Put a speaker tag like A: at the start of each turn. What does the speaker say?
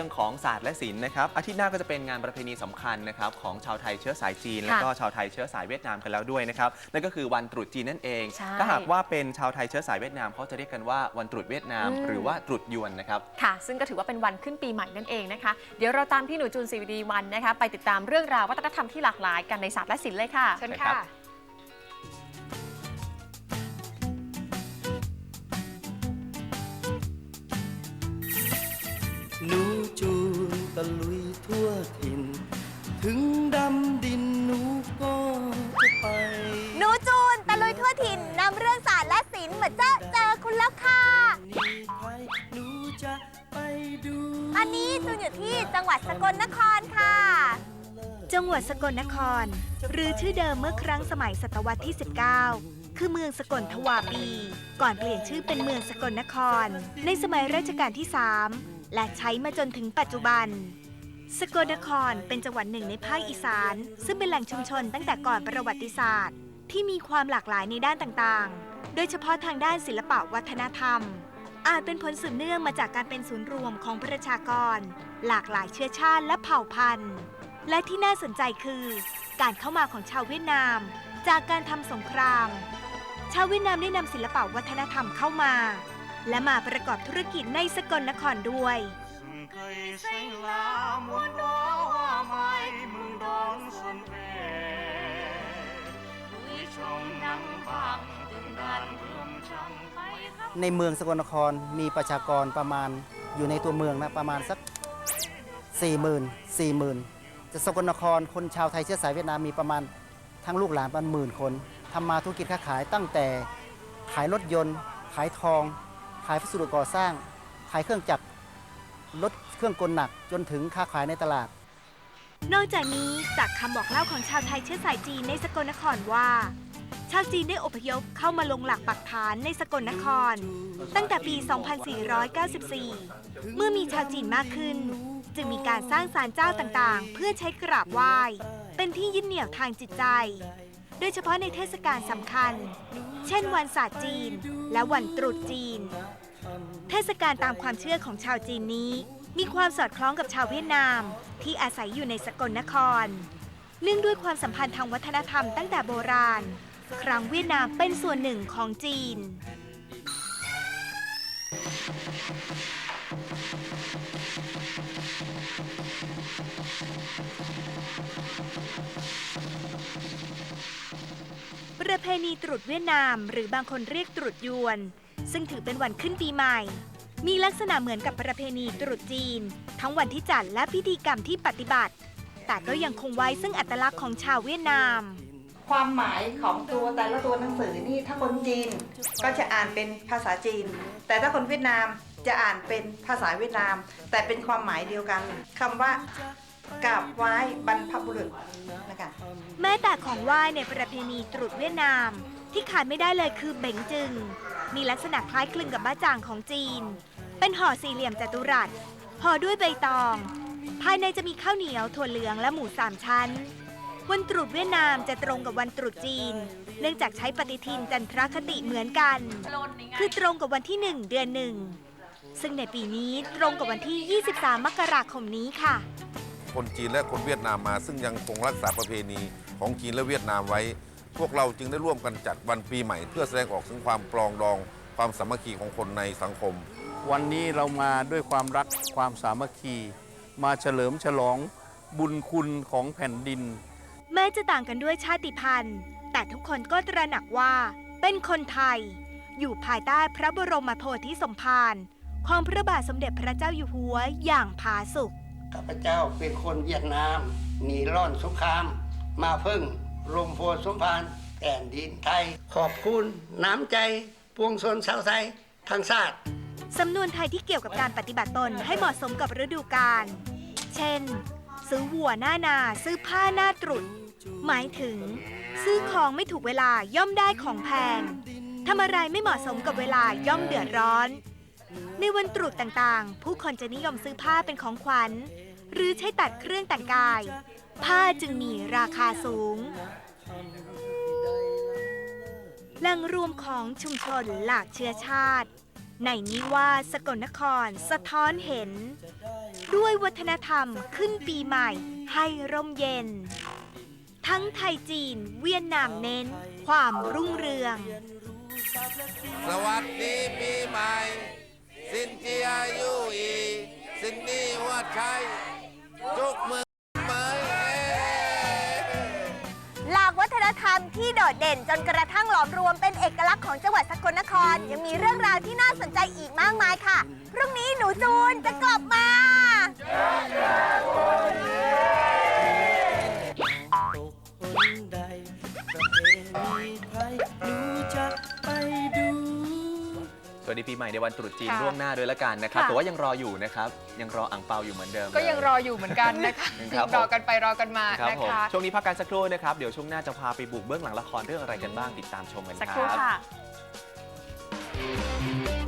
A: เรื่องของศาสตร์และศิลป์นะครับอาทิตย์หน้าก็จะเป็นงานประเพณีสำคัญนะครับของชาวไทยเชื้อสายจีน แล้วก็ชาวไทยเชื้อสายเวียดนามกันแล้วด้วยนะครับนั่นก็คือวันตรุษจีนนั่นเอง
B: ใช่
A: ถ้าหากว่าเป็นชาวไทยเชื้อสายเวียดนามเขาจะเรียกกันว่าวันตรุษเวียดนาม
B: อืม
A: หรือว่าตรุษยวนนะครับ
B: ค่ะ ซึ่งก็ถือว่าเป็นวันขึ้นปีใหม่นั่นเองนะคะ เดี๋ยวเราตามพี่หนูจูนศรีวิดีวันนะคะ ไปติดตามเรื่องราววัฒนธรรมที่หลากหลายกันในศาสตร์และศิลป์เลยค่ะ
C: เชิญ
A: ครั
C: ค่ะ
A: บ
D: ดำดินหนูก็จะไป
E: หนูจูนตะลุยทั่วถิ่นนำเรื่องศาสตร์และศิลป์มาเจอเจอคุณแล้วค่ะ
D: นี่ใครหนูจะไปดู
E: อันนี้จูนอยู่ที่จังหวัดสกลนครค่ะ
F: จังหวัดสกลนคร หรือชื่อเดิมเมื่อครั้งสมัยศตวรรษที่ 19 คือเมืองสกลทวาปี ก่อนเปลี่ยนชื่อเป็นเมืองสกลนคร ในสมัยรัชกาลที่ 3 และใช้มาจนถึงปัจจุบัน สกลนครเป็นจังหวัดหนึ่งในภาคอีสาน ซึ่งเป็นแหล่งชุมชนตั้งแต่ก่อนประวัติศาสตร์ ที่มีความหลากหลายในด้านต่างๆ โดยเฉพาะทางด้านศิลปะวัฒนธรรม อาจเป็นผลสืบเนื่องมาจากการเป็นศูนย์รวมของประชากร หลากหลายเชื้อชาติและเผ่าพันธุ์ และที่น่าสนใจคือ การเข้ามาของชาวเวียดนาม จากการทำสงคราม ชาวเวียดนามได้นำศิลปะวัฒนธรรมเข้ามา และมาประกอบธุรกิจในสกลนครด้วย
G: cây xanh lá muôn đó hoa mai mừng đón xuân về núi trong nắng vàng từng đàn bướm trắng bay khắp
H: ในเมืองสกลนครมีประชากรประมาณอยู่ในตัวเมืองนะประมาณสัก 4 0 0 0 0 4 0 0 0 0จะสกลนครคนชาวไทยเชื้อสายเวียดนามมีประมาณทั้งลูกหลานประมาณหมื่นคนทำมาธุรกิจค้าขายตั้งแต่ขายรถยนต์ ขายทอง ขายวัสดุก่อสร้าง ขายเครื่องจักร รถเครื่องกลหนักจนถึงค้าขายในตลาด
F: นอกจากนี้จากคำบอกเล่าของชาวไทยเชื้อสายจีนในสกลนครว่า ชาวจีนได้อพยพเข้ามาลงหลักปักฐานในสกลนคร ตั้งแต่ปี 2494 เมื่อมีชาวจีนมากขึ้น จึงมีการสร้างศาลเจ้าต่างๆ เพื่อใช้กราบไหว้ เป็นที่ยึดเหนี่ยวทางจิตใจ โดยเฉพาะในเทศกาลสำคัญ เช่นวันศาสตร์จีน และวันตรุษจีน เทศกาลตามความเชื่อของชาวจีนนี้ มีความสอดคล้องกับชาวเวียดนามที่อาศัยอยู่ในสกลนคร เนื่องด้วยความสัมพันธ์ทางวัฒนธรรมตั้งแต่โบราณ ครั้งเวียดนามเป็นส่วนหนึ่งของจีน ประเพณีตรุษเวียดนาม หรือบางคนเรียกตรุษยวน ซึ่งถือเป็นวันขึ้นปีใหม่ มีลักษณะเหมือนกับประเพณีตรุษจีน ทั้งวันที่จัดและพิธีกรรมที่ปฏิบัติ แต่ก็ยังคงไว้ซึ่งอัตลักษณ์ของชาวเวียดนาม
C: ความหมายของตัวแต่ละตัวหนังสือนี่ถ้าคนจีนก็จะอ่านเป็นภาษาจีน แต่ถ้าคนเวียดนามจะอ่านเป็นภาษาเวียดนาม แต่เป็นความหมายเดียวกันคำว่ากราบไหว้บรรพบุรุษนะคะ
F: แม้แต่ของไหว้ในประเพณีตรุษเวียดนาม ที่ขาดไม่ได้เลยคือเบงจึง มีลักษณะคล้ายคลึงกับบ้าจ่างของจีน เป็นห่อสี่เหลี่ยมจัตุรัสห่อด้วยใบตอง ภายในจะมีข้าวเหนียวถั่วเหลืองและหมูสามชั้น วันตรุษเวียดนามจะตรงกับวันตรุษจีน เนื่องจากใช้ปฏิทินจันทรคติเหมือนกัน คือตรงกับวันที่1เดือนหนึ่งซึ่งในปีนี้ตรงกับวันที่ 23 มกราคมนี้ค่ะ
I: คนจีนและคนเวียดนามมาซึ่งยังคงรักษาประเพณีของจีนและเวียดนามไว้ พวกเราจึงได้ร่วมกันจัดวันปีใหม่ เพื่อแสดงออกถึงความปรองดอง ความสามัคคีของคนในสังคม
J: วันนี้เรามาด้วยความรักความสามัคคี มาเฉลิมฉลองบุญคุณของแผ่นดิน
F: แม้จะต่างกันด้วยชาติพันธุ์ แต่ทุกคนก็ตระหนักว่า เป็นคนไทย อยู่ภายใต้พระบรมโพธิสมภารของพระบาทสมเด็จพระเจ้าอยู่หัวอย่างผาสุก
D: ข้าพเจ้าเป็นคนเวียดนามหนีร่อนสงคราม มาพึ่ง รมโพสมภารแผ่นดินไทย ขอบคุณน้ำใจปวงชนชาวไทยทั้งชาติ
F: สำนวนไทยที่เกี่ยวกับการปฏิบัติตนให้เหมาะสมกับฤดูกาล เช่น ซื้อวัวหน้านา ซื้อผ้าหน้าตรุษ หมายถึง ซื้อของไม่ถูกเวลาย่อมได้ของแพง ทำอะไรไม่เหมาะสมกับเวลาย่อมเดือดร้อน ในวันตรุษต่างๆ ผู้คนจะนิยมซื้อผ้าเป็นของขวัญ หรือใช้ตัดเครื่องแต่งกาย ผ้าจึงมีราคาสูง แหล่งรวมของชุมชนหลากเชื้อชาติ ในนิวาสสกลนครสะท้อนเห็น ด้วยวัฒนธรรมขึ้นปีใหม่ให้ร่มเย็น ทั้งไทยจีนเวียดนามเน้น ความรุ่งเรือง
I: สวัสดีปีใหม่
E: ดเด่นจนกระทั่งหลอมรวมเป็นเอกลักษณ์ของจังหวัดสกลนคร ยังมีเรื่องราวที่น่าสนใจอีกมากมายค่ะ พรุ่งนี้หนูจูนจะกลับมา
A: ส วัสดีปีใหม่ในวันตรุษจีน
B: ค่ะ
A: ล่วงหน้าด้วยละกันนะครับ
B: ค่ะ
A: แต่ว่ายังรออยู่นะครับ ยังรออ่างเปาอยู่เหมือนเดิม
B: ก็ยัง
A: เล
B: รออยู่เหมือนกันนะคะ
A: ครับผม
B: รอกันไปรอกันมา
A: ครับ
B: นะ
A: ผม
B: คะ
A: ช่วงนี้พักกันสักครู่นะครับ เดี๋ยวช่วงหน้าจะพาไปบุกเบื้องหลังละครเรื่องอะไรกันบ้างติดตามชมกัน
B: สัก
A: ค
B: ครู่
A: รับ
B: ค่ะ